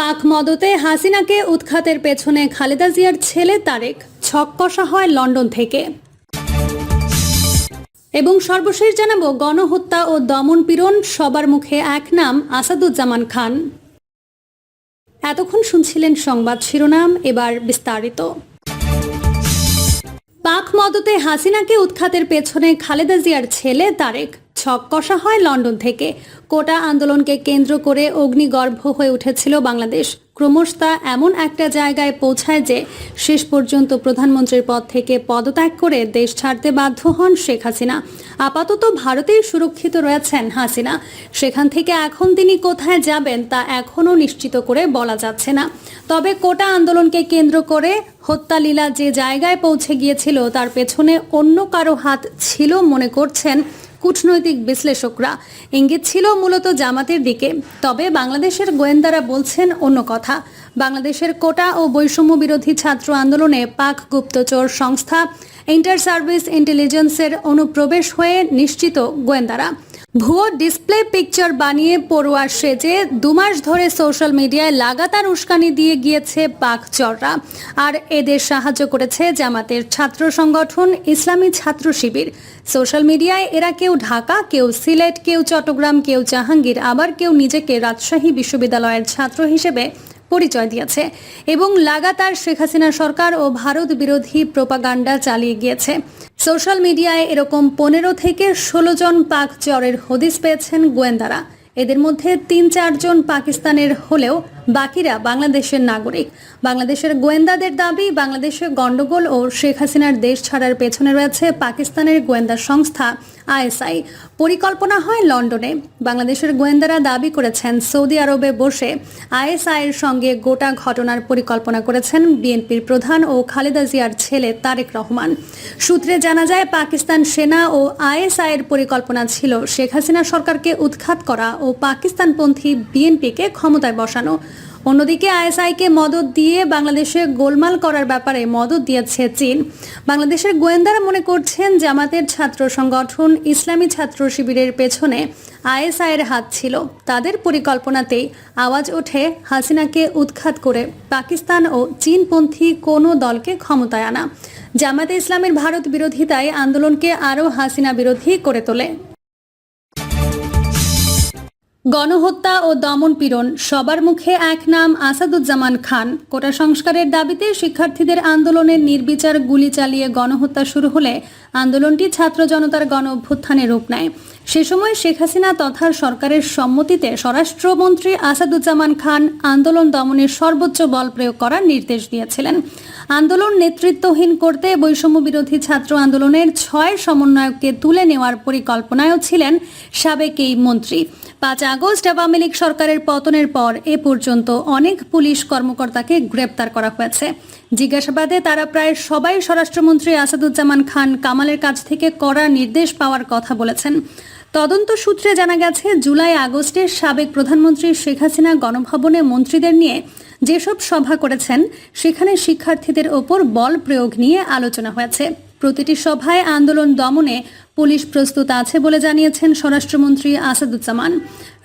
পাক মদতে হাসিনাকে উৎখাতের পেছনে খালেদা জিয়ার ছেলে তারেক ছক কষা হয় লন্ডন থেকে। এবং সর্বশেষ জানাব, গণহত্যা ও দমন পীড়ন সবার মুখে এক নাম, আসাদুজ্জামান খান। এতক্ষণ শুনছিলেন সংবাদ শিরোনাম, এবার বিস্তারিত। পাক মদতে হাসিনাকে উৎখাতের পেছনে খালেদা জিয়ার ছেলে তারেক ছক কষা হয় লন্ডন থেকে। কোটা আন্দোলনকে কেন্দ্র করে অগ্নিগর্ভ হয়ে উঠেছিল বাংলাদেশ। ক্রমশ তা এমন একটা জায়গায় পৌঁছায় যে শেষ পর্যন্ত প্রধানমন্ত্রীর পদ থেকে পদত্যাগ করে দেশ ছাড়তে বাধ্য হন শেখ হাসিনা। আপাতত ভারতেই সুরক্ষিত রয়েছেন হাসিনা। সেখান থেকে এখন তিনি কোথায় যাবেন তা এখনও নিশ্চিত করে বলা যাচ্ছে না। তবে কোটা আন্দোলনকে কেন্দ্র করে হত্যালীলা যে জায়গায় পৌঁছে গিয়েছিল তার পেছনে অন্য কারও হাত ছিল মনে করছেন কূটনৈতিক বিশ্লেষকরা। ইঙ্গিত ছিল মূলত জামাতের দিকে। তবে বাংলাদেশের গোয়েন্দারা বলছেন অন্য কথা। বাংলাদেশের কোটা ও বৈষম্য বিরোধী ছাত্র আন্দোলনে পাক গুপ্তচর সংস্থা ইন্টার সার্ভিস ইন্টেলিজেন্সের অনুপ্রবেশ হয়ে নিশ্চিত গোয়েন্দারা। ভুয়ো ডিসপ্লে পিকচার বানিয়ে পড়ুয়ার সেজে দুমাস ধরে সোশ্যাল মিডিয়ায় লাগাতার উস্কানি দিয়ে গিয়েছে পাক চররা আর এদের সাহায্য করেছে জামাতের ছাত্র সংগঠন ইসলামী ছাত্র শিবির। সোশ্যাল মিডিয়ায় এরা কেউ ঢাকা, কেউ সিলেট, কেউ চট্টগ্রাম, কেউ জাহাঙ্গীর, আবার কেউ নিজেকে রাজশাহী বিশ্ববিদ্যালয়ের ছাত্র হিসেবে পরিচয় দিয়েছে। এবং লাগাতার শেখ হাসিনা সরকার ও ভারত বিরোধী প্রোপাগান্ডা চালিয়ে গিয়েছে। সোশ্যাল মিডিয়ায় এরকম পনেরো থেকে ষোলো জন পাক চরের হদিস পেয়েছেন গোয়েন্দারা। এদের মধ্যে তিন চারজন পাকিস্তানের হলেও বাকিরা বাংলাদেশের নাগরিক। বাংলাদেশের গোয়েন্দাদের দাবি, বাংলাদেশে গণ্ডগোল ও শেখ হাসিনার দেশ ছাড়ার পেছনে রয়েছে পাকিস্তানের গোয়েন্দা সংস্থা। আইএসআই পরিকল্পনা হয় লন্ডনে। বাংলাদেশের গোয়েন্দারা দাবি করেছেন, সৌদি আরবে বসে আইএসআই এর সঙ্গে গোটা ঘটনার পরিকল্পনা করেছেন বিএনপির প্রধান ও খালেদা জিয়ার ছেলে তারেক রহমান। সূত্রে জানা যায়, পাকিস্তান সেনা ও আইএসআই এর পরিকল্পনা ছিল শেখ হাসিনা সরকারকে উৎখাত করা ও পাকিস্তানপন্থী বিএনপিকে ক্ষমতায় বসানো। অন্যদিকে আইএসআইকে মদত দিয়ে বাংলাদেশে গোলমাল করার ব্যাপারে মদত দিয়েছে চীন। বাংলাদেশের গোয়েন্দারা মনে করছেন জামাতের ছাত্র সংগঠন ইসলামী ছাত্র শিবিরের পেছনে আইএসআইয়ের হাত ছিল। তাদের পরিকল্পনাতেই আওয়াজ ওঠে হাসিনাকে উৎখাত করে পাকিস্তান ও চীনপন্থী কোনো দলকে ক্ষমতায় আনা। জামাতে ইসলামের ভারত বিরোধিতায় আন্দোলনকে আরও হাসিনা বিরোধী করে তোলে। গণহত্যা ও দমন পীড়ন সবার মুখে এক নাম আসাদুজ্জামান খান। কোটা সংস্কারের দাবিতে শিক্ষার্থীদের আন্দোলনের নির্বিচার গুলি চালিয়ে গণহত্যা শুরু হলে আন্দোলনটি ছাত্র জনতার গণ অভ্যুত্থানে রূপ নেয়। সে সময় শেখ হাসিনা তথা সরকারের সম্মতিতে স্বরাষ্ট্রমন্ত্রী আসাদুজ্জামান খান আন্দোলন দমনের সর্বোচ্চ বল প্রয়োগ করার নির্দেশ দিয়েছিলেন। আন্দোলন নেতৃত্বহীন করতে বৈষম্য বিরোধী ছাত্র আন্দোলনের ছয় সমন্বয়ককে তুলে নেওয়ার পরিকল্পনায়ও ছিলেন সাবেক এই মন্ত্রী। পাঁচ আগস্ট আওয়ামী লীগ সরকারের পতনের পর এ পর্যন্ত অনেক পুলিশ কর্মকর্তাকে গ্রেপ্তার করা হয়েছে। জিজ্ঞাসাবাদে তারা প্রায় সবাই স্বরাষ্ট্রমন্ত্রী আসাদুজ্জামান খান কামালের কাছ থেকে কড়া নির্দেশ পাওয়ার কথা বলেছেন। তদন্ত সূত্রে জানা গেছে, জুলাই আগস্টে সাবেক প্রধানমন্ত্রী শেখ হাসিনা গণভবনে মন্ত্রীদের নিয়ে যেসব সভা করেছেন, সেখানে শিক্ষার্থীদের ওপর বল প্রয়োগ নিয়ে আলোচনা হয়েছে। প্রতিটি সভায় আন্দোলন দমনে পুলিশ প্রস্তুত আছে বলে জানিয়েছেন স্বরাষ্ট্রমন্ত্রী আসাদুজ্জামান।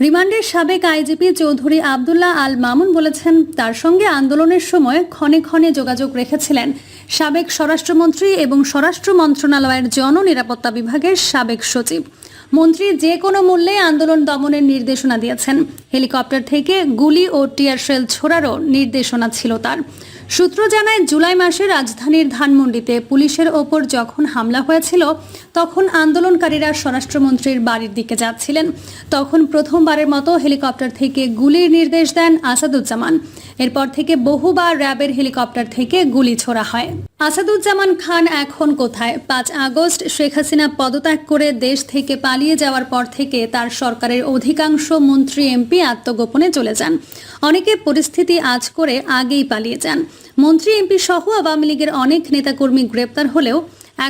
রিমান্ডের সাবেক আইজিপি চৌধুরী আবদুল্লাহ আল মামুন বলেছেন, তার সঙ্গে আন্দোলনের সময় ক্ষণে ক্ষণে যোগাযোগ রেখেছিলেন। সাবেক স্বরাষ্ট্রমন্ত্রী এবং স্বরাষ্ট্র মন্ত্রণালয়ের জননিরাপত্তা বিভাগের সাবেক সচিব। মন্ত্রী যে কোনো মূল্যে আন্দোলন দমনের নির্দেশনা দিয়েছেন। হেলিকপ্টার থেকে গুলি ও টিয়ার শেল ছোড়ারও নির্দেশনা ছিল তার। সূত্র জানায়, জুলাই মাসে রাজধানীর ধানমন্ডিতে পুলিশের ওপর যখন হামলা হয়েছিল, তখন আন্দোলনকারীরা স্বরাষ্ট্রমন্ত্রীর বাড়ির দিকে যাচ্ছিলেন। তখন প্রথমবারের মতো হেলিকপ্টার থেকে গুলির নির্দেশ দেন আসাদুজ্জামান। এরপর থেকে বহুবার র্যাবের হেলিকপ্টার থেকে গুলি ছোড়া হয়। আসাদুজ্জামান খান এখন কোথায়? পাঁচ আগস্ট শেখ হাসিনা পদত্যাগ করে দেশ থেকে পালিয়ে যাওয়ার পর থেকে তার সরকারের অধিকাংশ মন্ত্রী, এমপি আত্মগোপনে চলে যান। অনেকে পরিস্থিতি আজ করে আগেই পালিয়ে যান। মন্ত্রী, এমপি সহ আওয়ামী লীগের অনেক নেতাকর্মী গ্রেপ্তার হলেও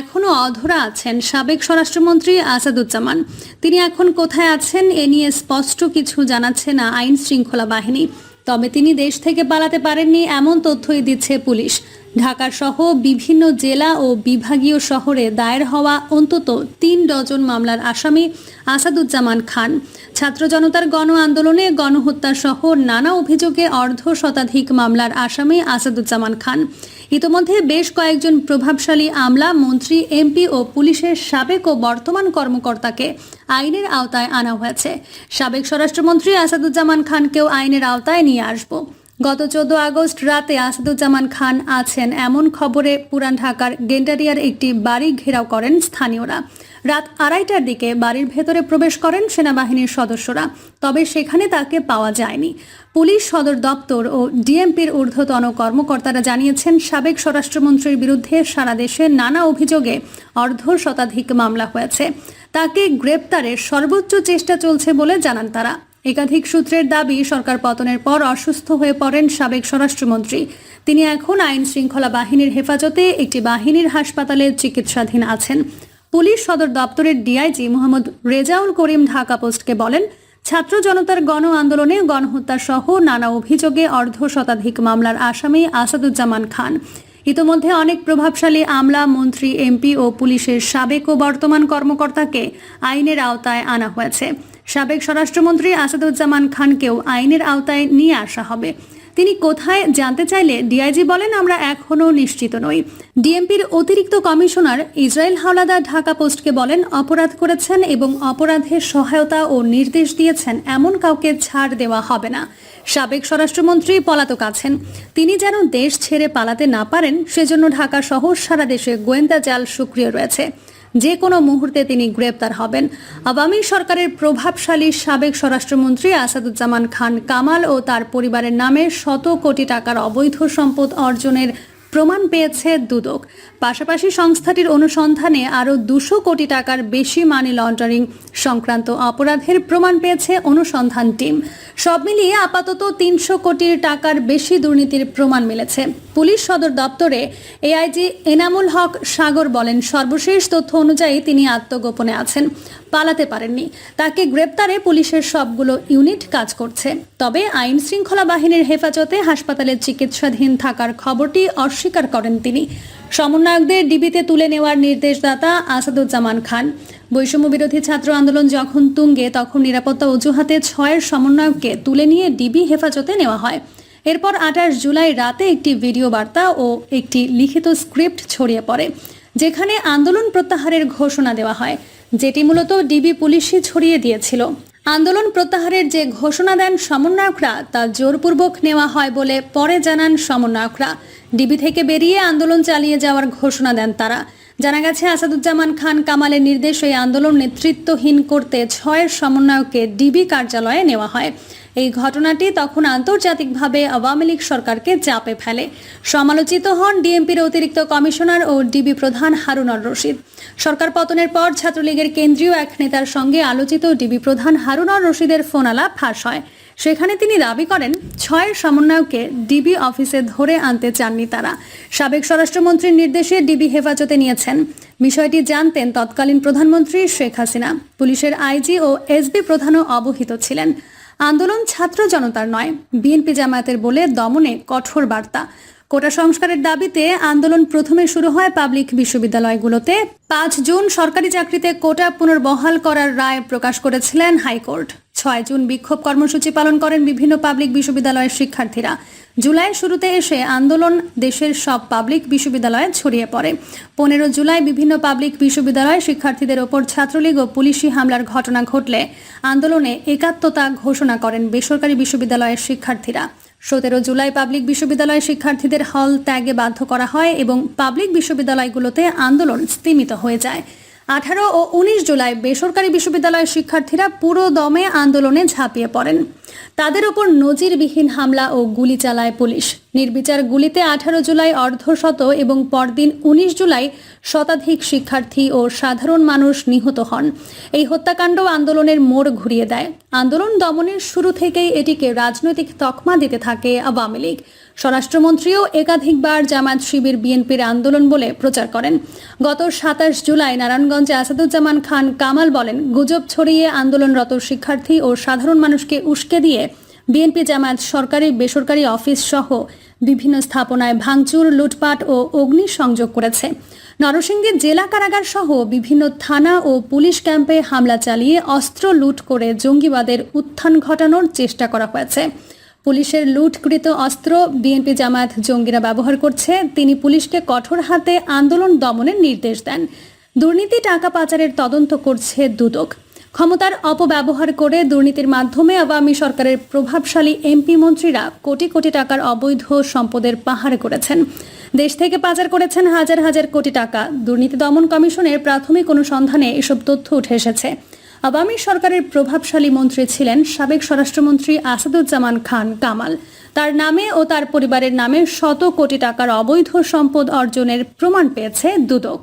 এখনও অধরা আছেন সাবেক স্বরাষ্ট্রমন্ত্রী আসাদুজ্জামান। তিনি এখন কোথায় আছেন এ নিয়ে স্পষ্ট কিছু জানাচ্ছে না আইন শৃঙ্খলা বাহিনী। তবে তিনি দেশ থেকে পালাতে পারেননি এমন তথ্যই দিচ্ছে পুলিশ। ঢাকা সহ বিভিন্ন জেলা ও বিভাগীয় শহরে দায়ের হওয়া অন্তত তিন ডজন মামলার আসামি আসাদুজ্জামান খান। ছাত্র জনতার গণ আন্দোলনে গণহত্যা সহ নানা অভিযোগে অর্ধ শতাধিক মামলার আসামি আসাদুজ্জামান খান। ইতোমধ্যে বেশ কয়েকজন প্রভাবশালী আমলা, মন্ত্রী, এমপি ও পুলিশের সাবেক ও বর্তমান কর্মকর্তাকে আইনের আওতায় আনা হয়েছে। সাবেক স্বরাষ্ট্রমন্ত্রী আসাদুজ্জামান খানকেও আইনের আওতায় নিয়ে আসব। গত চোদ্দ আগস্ট রাতে আসাদুজ্জামান খান আছেন। এমন খবরে পুরান ঢাকার গেন্ডারিয়ার একটি বাড়ি ঘেরাও করেন স্থানীয়রা। রাত আড়াইটার দিকে বাড়ির ভেতরে প্রবেশ করেন সেনাবাহিনীর সদস্যরা, তবে সেখানে তাকে পাওয়া যায়নি। পুলিশ, সদর দপ্তর ও ডিএমপির ঊর্ধ্বতন কর্মকর্তারা জানিয়েছেন, সাবেক স্বরাষ্ট্রমন্ত্রীর বিরুদ্ধে সারা দেশে নানা অভিযোগে অর্ধ শতাধিক মামলা হয়েছে। তাকে গ্রেপ্তারের সর্বোচ্চ চেষ্টা চলছে বলে জানান তারা। একাধিক সূত্রের দাবি, সরকার পতনের পর অসুস্থ হয়ে পড়েন সাবেক স্বরাষ্ট্রমন্ত্রী। তিনি এখন আইন শৃঙ্খলা বাহিনীর হেফাজতে একটি বাহিনীর হাসপাতালে চিকিৎসাধীন আছেন। পুলিশ সদর দপ্তরের ডিআইজি মোহাম্মদ রেজাউল করিম ঢাকা পোস্টকে বলেন, ছাত্র জনতার গণ আন্দোলনে গণহত্যা সহ নানা অভিযোগে অর্ধ শতাধিক মামলার আসামি আসাদুজ্জামান খান। ইতোমধ্যে অনেক প্রভাবশালী আমলা, মন্ত্রী, এমপি ও পুলিশের সাবেক ও বর্তমান কর্মকর্তাকে আইনের আওতায় আনা হয়েছে। সাবেক স্বরাষ্ট্রমন্ত্রী আসাদুজ্জামান খানকেও আইনের আওতায় নিয়ে আসা হবে। তিনি কোথায় জানতে চাইলে ডিআইজি বলেন, আমরা এখনও নিশ্চিত নই। ডিএমপির অতিরিক্ত কমিশনার ইসরায়েল হাওলাদার ঢাকা পোস্টকে বলেন, অপরাধ করেছেন এবং অপরাধের সহায়তা ও নির্দেশ দিয়েছেন, এমন কাউকে ছাড় দেওয়া হবে না। সাবেক স্বরাষ্ট্রমন্ত্রী পলাতক আছেন। তিনি যেন দেশ ছেড়ে পালাতে না পারেন, সেজন্য ঢাকা সহ সারা দেশে গোয়েন্দা জাল সক্রিয় রয়েছে। যে কোনো মুহূর্তে তিনি গ্রেপ্তার হবেন। আওয়ামী সরকারের প্রভাবশালী সাবেক স্বরাষ্ট্রমন্ত্রী আসাদুজ্জামান খান কামাল ও তার পরিবারের নামে শত কোটি টাকার অবৈধ সম্পদ অর্জনের প্রমাণ পেয়েছে দুদক। পাশাপাশি সংস্থাটির অনুসন্ধানে আরও দুশো কোটি টাকার বেশি মানি লন্ডারিং সংক্রান্ত অপরাধের প্রমাণ পেয়েছে অনুসন্ধান টিম। সব মিলিয়ে আপাতত তিনশো কোটি টাকার বেশি দুর্নীতির প্রমাণ মিলেছে। পুলিশ সদর দপ্তরে এআইজি এনামুল হক সাগর বলেন, সর্বশেষ তথ্য অনুযায়ী তিনি আত্মগোপনে আছেন। পালাতে পারেননি। তাকে গ্রেপ্তারে পুলিশের সবগুলো ইউনিট কাজ করছে। তবে আইন শৃঙ্খলা বাহিনীর হেফাজতে হাসপাতালে চিকিৎসাধীন থাকার খবরটি অস্বীকার করেন তিনি। সমন্বয়কদের ডিবিতে তুলে নেওয়ার নির্দেশদাতা আসাদুজ্জামান খান। বৈষম্য বিরোধী ছাত্র আন্দোলন যখন তুঙ্গে, তখন নিরাপত্তা অজুহাতে ছয়ের সমন্বয়ককে তুলে নিয়ে ডিবি হেফাজতে নেওয়া হয়। এরপর আঠাশ জুলাই রাতে একটি ভিডিও বার্তা ও একটি লিখিত স্ক্রিপ্ট ছড়িয়ে পড়ে, যেখানে আন্দোলন প্রত্যাহারের ঘোষণা দেওয়া হয়। যেটি মূলত ডিবি পুলিশই ছড়িয়ে দিয়েছিল। আন্দোলন প্রত্যাহারের যে ঘোষণা দেন সমন্বয়করা, তা জোরপূর্বক নেওয়া হয় বলে পরে জানান সমন্বয়করা। ডিবি থেকে বেরিয়ে আন্দোলন চালিয়ে যাওয়ার ঘোষণা দেন তারা। জানা গেছে, আসাদুজ্জামান খান কামালের নির্দেশে আন্দোলন নেতৃত্বহীন করতে ছয়ের সমন্বয়কে ডিবি কার্যালয়ে নেওয়া হয়। এই ঘটনাটি তখন আন্তর্জাতিকভাবে আওয়ামী লীগ সরকারকে চাপে ফেলে। সমালোচিত হন ডিএমপির অতিরিক্ত কমিশনার ও ডিবি প্রধান হারুনর রশিদ। সরকার পতনের পর ছাত্রলীগের কেন্দ্রীয় এক নেতার সঙ্গে আলোচিত ডিবি প্রধান হারুনর রশিদের ফোনালাপ ফাঁস হয়। সেখানে তিনি দাবি করেন ছয়ের সমন্বয়কে ডিবি অফিসে ধরে আনতে চাননি তারা। সাবেক স্বরাষ্ট্রমন্ত্রীর নির্দেশে ডিবি হেফাজতে নিয়েছেন। বিষয়টি জানতেন তৎকালীন প্রধানমন্ত্রী শেখ হাসিনা। পুলিশের আইজি ও এসবি প্রধানও অবহিত ছিলেন। আন্দোলন ছাত্র জনতার নয়। বিএনপি জামায়াতের বলে দমনে কঠোর বার্তা। কোটা সংস্কারের দাবিতে আন্দোলন প্রথমে শুরু হয় পাবলিক বিশ্ববিদ্যালয়গুলোতে। পাঁচ জুন সরকারি চাকরিতে কোটা পুনর্বহাল করার রায় প্রকাশ করেছিলেন হাইকোর্ট। ছয় জুন বিক্ষোভ কর্মসূচি পালন করেন বিভিন্ন পাবলিক বিশ্ববিদ্যালয়ের শিক্ষার্থীরা। জুলাইয়ের শুরুতে এসে আন্দোলন দেশের সব পাবলিক বিশ্ববিদ্যালয়ে ছড়িয়ে পড়ে। পনেরো জুলাই বিভিন্ন পাবলিক বিশ্ববিদ্যালয়ে শিক্ষার্থীদের ওপর ছাত্রলীগ ও পুলিশি হামলার ঘটনা ঘটলে আন্দোলনে একাত্মতা ঘোষণা করেন বেসরকারি বিশ্ববিদ্যালয়ের শিক্ষার্থীরা। সতেরো জুলাই পাবলিক বিশ্ববিদ্যালয়ের শিক্ষার্থীদের হল ত্যাগে বাধ্য করা হয় এবং পাবলিক বিশ্ববিদ্যালয়গুলোতে আন্দোলন স্তীমিত হয়ে যায়। আঠারো ও উনিশ জুলাই বেসরকারি বিশ্ববিদ্যালয়ের শিক্ষার্থীরা পুরো দমে আন্দোলনে ঝাঁপিয়ে পড়েন। তাদের ওপর নজিরবিহীন হামলা ও গুলি চালায় পুলিশ। নির্বিচার গুলিতে আঠারো জুলাই অর্ধশত এবং পরদিন উনিশ জুলাই শতাধিক শিক্ষার্থী ও সাধারণ মানুষ নিহত হন। এই হত্যাকাণ্ড আন্দোলনের মোড় ঘুরিয়ে দেয়। আন্দোলন দমনের শুরু থেকেই এটিকে রাজনৈতিক তকমা দিতে থাকে আওয়ামী লীগ। স্বরাষ্ট্রমন্ত্রীও একাধিকবার জামাত শিবির বিএনপির আন্দোলন বলে প্রচার করেন। গত সাতাশ জুলাই নারায়ণগঞ্জে আসাদুজ্জামান খান কামাল বলেন, গুজব ছড়িয়ে আন্দোলনরত শিক্ষার্থী ও সাধারণ মানুষকে উস্কে দিয়ে বিএনপি জামায়াত সরকারি, বেসরকারি অফিস সহ বিভিন্ন স্থাপনায় ভাঙচুর, লুটপাট ও অগ্নি সংযোগ করেছে। নরসিংদী জেলা কারাগার সহ বিভিন্ন থানা ও পুলিশ ক্যাম্পে হামলা চালিয়ে অস্ত্র লুট করে জঙ্গিবাদের উত্থান ঘটানোর চেষ্টা করা হয়েছে। পুলিশের লুটকৃত অস্ত্র বিএনপি জামায়াত জঙ্গিরা ব্যবহার করছে। তিনি পুলিশকে কঠোর হাতে আন্দোলন দমনের নির্দেশ দেন। দুর্নীতি, টাকা পাচারের তদন্ত করছে দুদক। ক্ষমতার অপব্যবহার করে দুর্নীতির মাধ্যমে আওয়ামী সরকারের প্রভাবশালী এমপি মন্ত্রীরা কোটি কোটি টাকার অবৈধ সম্পদের পাহাড় করেছেন। দেশ থেকে পাচার করেছেন হাজার হাজার কোটি টাকা। দুর্নীতি দমন কমিশনের প্রাথমিক অনুসন্ধানে এসব তথ্য উঠে এসেছে। আওয়ামী সরকারের প্রভাবশালী মন্ত্রী ছিলেন সাবেক স্বরাষ্ট্রমন্ত্রী আসাদুজ্জামান খান কামাল। তার নামে ও তার পরিবারের নামে শত কোটি টাকার অবৈধ সম্পদ অর্জনের প্রমাণ পেয়েছে দুদক।